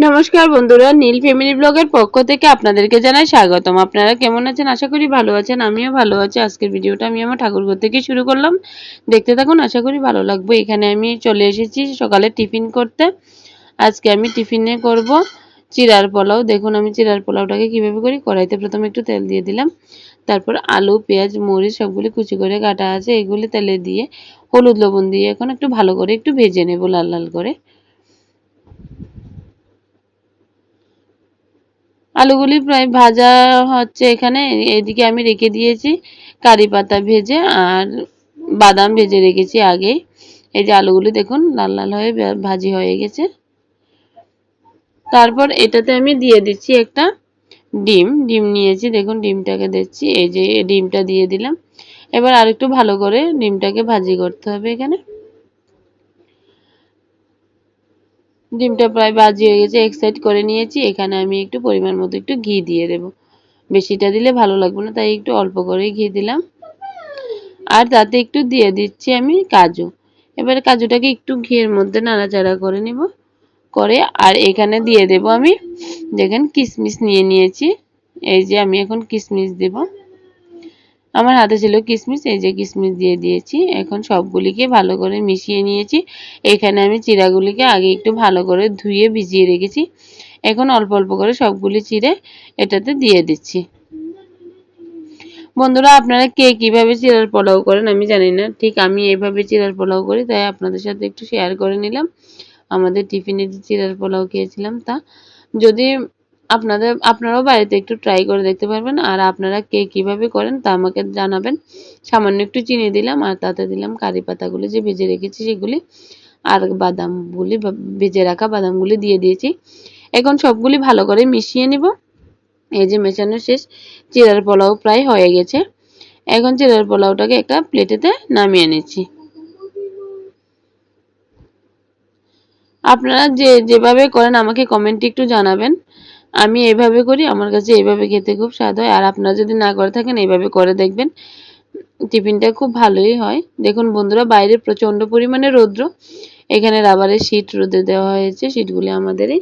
নমস্কার বন্ধুরা, নীল ফ্যামিলি ব্লগের পক্ষ থেকে আপনাদেরকে জানাই স্বাগতম। আপনারা কেমন আছেন? আশা করি ভালো আছেন, আমিও ভালো আছি। আজকের ভিডিওটা আমি আমার ঠাকুরঘর থেকে শুরু করলাম। দেখতে থাকুন, আশা করি ভালো লাগবে। এখানে আমি চলে এসেছি সকালে টিফিন করতে। আজকে আমি টিফিনে করব চিরার পোলাও। দেখুন, আমি চিরার পোলাওটাকে কীভাবে করি? কড়াইতে প্রথমে একটু তেল দিয়ে দিলাম। তারপর আলু, পেঁয়াজ, মরিচ সবগুলি কুচি করে কাটা আছে। এগুলি তেলে দিয়ে হলুদ লবণ দিয়ে এখন একটু ভালো করে একটু ভেজে নেব লাল লাল করে। আলুগুলি প্রায় ভাজা হচ্ছে এখানে। এদিকে আমি রেখে দিয়েছি কারি পাতা ভেজে আর বাদাম ভেজে রেখেছি আগেই। এই যে আলুগুলি দেখুন, লাল লাল হয়ে ভাজি হয়ে গেছে। তারপর এটাতে আমি দিয়ে দিচ্ছি একটা ডিম। ডিম নিয়েছি, দেখুন ডিমটাকে দিচ্ছি। এই যে ডিমটা দিয়ে দিলাম। এবার আর একটু ভালো করে ডিমটাকে ভাজি করতে হবে এখানে। ডিমটা প্রায় বাজি হয়ে গেছে এক সাইড করে নিয়েছি। এখানে আমি একটু পরিমাণ মতো একটু ঘি দিয়ে দেব। বেশিটা দিলে ভালো লাগবে না, তাই একটু অল্প করে ঘি দিলাম। আর তাতে একটু দিয়ে দিচ্ছি আমি কাজু। এবারে কাজুটাকে একটু ঘিয়ের মধ্যে নাড়াচাড়া করে নিব। করে আর এখানে দিয়ে দেব আমি, দেখেন কিশমিশ নিয়ে নিয়েছি। এই যে আমি এখন কিশমিশ দেবো। আমার হাতে ছিল কিশমিশ এই যে কিশমিশ দিয়ে দিয়েছি। এখন সবগুলিকে ভালো করে মিশিয়ে নিয়েছি। এখানে আমি চিরাগুলিকে আগে একটু ভালো করে ধুয়ে ভিজিয়ে রেখেছি। এখন অল্প অল্প করে সবগুলি চিড়ে এটাতে দিয়ে দিচ্ছি। বন্ধুরা, আপনারা কে কীভাবে চিরার পোলাও করেন আমি জানি না। ঠিক আমি এইভাবে চিরার পোলাও করি, তাই আপনাদের সাথে একটু শেয়ার করে নিলাম। আমাদের টিফিনে যে চিরার পোলাও খেয়েছিলাম তা। যদি আপনাদের, আপনারাও বাড়িতে একটু ট্রাই করে দেখতে পারবেন। আর আপনারা কে কীভাবে করেন তা আমাকে জানাবেন। সামান্য একটু চিনি দিলাম আর তাতে দিলাম কারি পাতাগুলি যে ভেজে রেখেছি সেগুলি। আর বাদামগুলি ভেজে রাখা বাদামগুলি দিয়ে দিয়েছি। এখন সবগুলি ভালো করে মিশিয়ে নিব। এই যে মেশানো শেষ, চিরার পোলাও প্রায় হয়ে গেছে। এখন চিরার পোলাওটাকে একটা প্লেটেতে নামিয়ে নিচ্ছি। আপনারা যে, যেভাবে করেন আমাকে কমেন্টে একটু জানাবেন। আমি এইভাবে করি, আমার কাছে এইভাবে খেতে খুব স্বাদ হয়। আর আপনারা যদি না করে থাকেন এইভাবে করে দেখবেন। টিফিনটা খুব ভালোই হয়। দেখুন বন্ধুরা, বাইরে প্রচণ্ড পরিমাণে রৌদ্র। এখানে রাবারের শীট রোদে দেওয়া হয়েছে শীটগুলি আমাদেরই।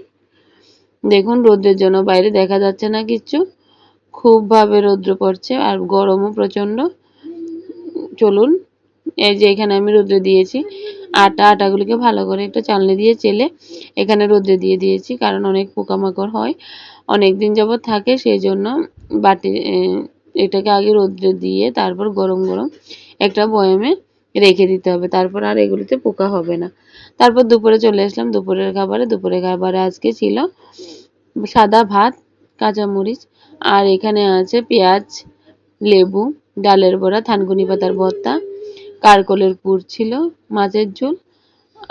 দেখুন রোদ্রের জন্য বাইরে দেখা যাচ্ছে না কিচ্ছু খুবভাবে রৌদ্র পড়ছে আর গরমও প্রচণ্ড। চলুন, এই যে এখানে আমি রোদ্রে দিয়েছি। আটা, আটাগুলিকে ভালো করে একটু চালনি দিয়ে চেলে এখানে রোদ্রে দিয়ে দিয়েছি, কারণ অনেক পোকামাকড় হয় অনেক দিন যাবৎ থাকে সেই জন্য বাটি এটাকে আগে রোদ্রে দিয়ে তারপর গরম গরম একটা বয়ামে রেখে দিতে হবে, তারপর আর এগুলিতে পোকা হবে না। তারপর দুপুরে চলে আসলাম, দুপুরের খাবারে দুপুরের খাবারে আজকে ছিল সাদা ভাত, কাঁচামরিচ, আর এখানে আছে পেঁয়াজ, লেবু, ডালের বড়া, থানকুনি পাতার ভর্তা কারকলের পুর ছিল, মাছের ঝোল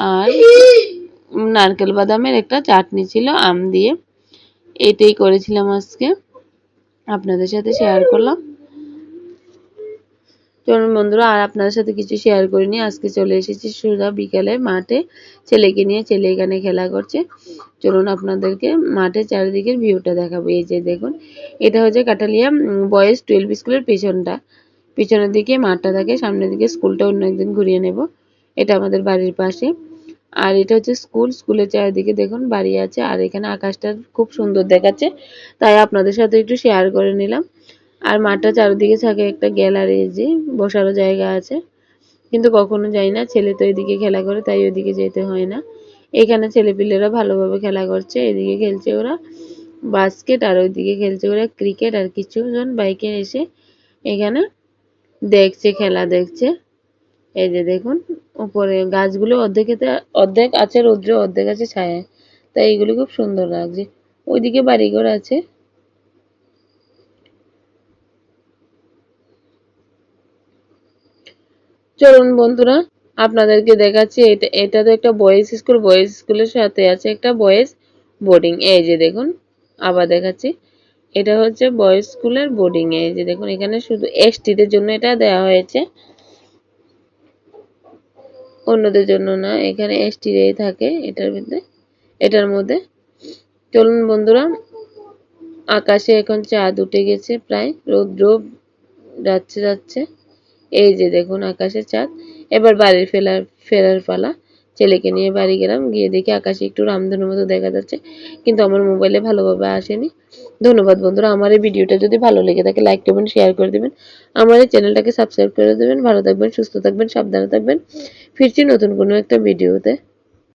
আর নারকেল বাদামের একটা চাটনি ছিল, আম দিয়ে। এটাই করেছিলাম আজকে। আপনাদের সাথে শেয়ার করলাম। চলুন বন্ধুরা, আর আপনাদের সাথে কিছু শেয়ার করিনি। আজকে চলে এসেছি সুদা বিকালে মাঠে। ছেলেকে নিয়ে ছেলে এখানে খেলা করছে। চলুন আপনাদেরকে মাঠে চারিদিকের ভিউটা দেখাবো। এই যে দেখুন, এটা হচ্ছে কাটালিয়া বয়েজ টুয়েলভ স্কুলের পেছনটা। পিছনের দিকে, মাঠটা থাকে, সামনের দিকে, স্কুলটা অন্য একদিন ঘুরিয়ে নেব। এটা আমাদের বাড়ির পাশে। আর এটা হচ্ছে স্কুল। স্কুলের চারিদিকে দেখুন, বাড়ি আছে, আর এখানে আকাশটা খুব সুন্দর দেখাচ্ছে। তাই আপনাদের সাথে একটু শেয়ার করে নিলাম। আর মাঠটা চারিদিকে থাকে একটা গ্যালারি যে, বসারও জায়গা আছে। কিন্তু কখনো যাই না, ছেলে তো এদিকে খেলা করে, তাই ওইদিকে যেতে হয় না। এখানে ছেলেপিলেরা ভালোভাবে খেলা করছে, এদিকে খেলছে ওরা। বাস্কেট আর ওইদিকে খেলছে ওরা ক্রিকেট আর কিছুজন বাইকে এসে এখানে দেখছে, খেলা দেখছে। এই যে দেখুন, উপরে গাছগুলো অর্ধেকেতে অর্ধেক আছে, রৌদ্র অর্ধেক আছে ছায়া তাই এগুলো খুব সুন্দর লাগছে। ওইদিকে বাড়িঘর আছে। চলুন বন্ধুরা, আপনাদেরকে দেখাচ্ছি, এটা এটা তো একটা বয়েজ স্কুল বয়েজ স্কুলের সাথে আছে একটা বয়েজ বোর্ডিং এই যে দেখুন, আবার দেখাচ্ছি। এটা হচ্ছে বয়েজ স্কুলের বোর্ডিং এই যে দেখুন, এখানে শুধু এসটিদের জন্য এটা দেওয়া হয়েছে। অন্যদের জন্য না, এখানে এসটিরাই থাকে এটার মধ্যে। এটার মধ্যে। চলুন বন্ধুরা, আকাশে এখন চাঁদ উঠে গেছে প্রায়, রৌদ্র যাচ্ছে যাচ্ছে। এই যে দেখুন, আকাশে চাঁদ। এবার বাড়ির ফেলার, ফেরার পালা। ছেলেকে নিয়ে বাড়ি গেলাম, গিয়ে দেখি আকাশে একটু রামধনুর মতো দেখা যাচ্ছে, কিন্তু আমার মোবাইলে ভালোভাবে আসেনি। ধন্যবাদ বন্ধুরা, আমার এই ভিডিওটা যদি ভালো লেগে থাকে লাইক করবেন শেয়ার করে দেবেন, আমার এই চ্যানেলটাকে সাবস্ক্রাইব করে দেবেন, ভালো থাকবেন, সুস্থ থাকবেন, সাবধানে থাকবেন। ফিরছি নতুন কোনো একটা ভিডিওতে।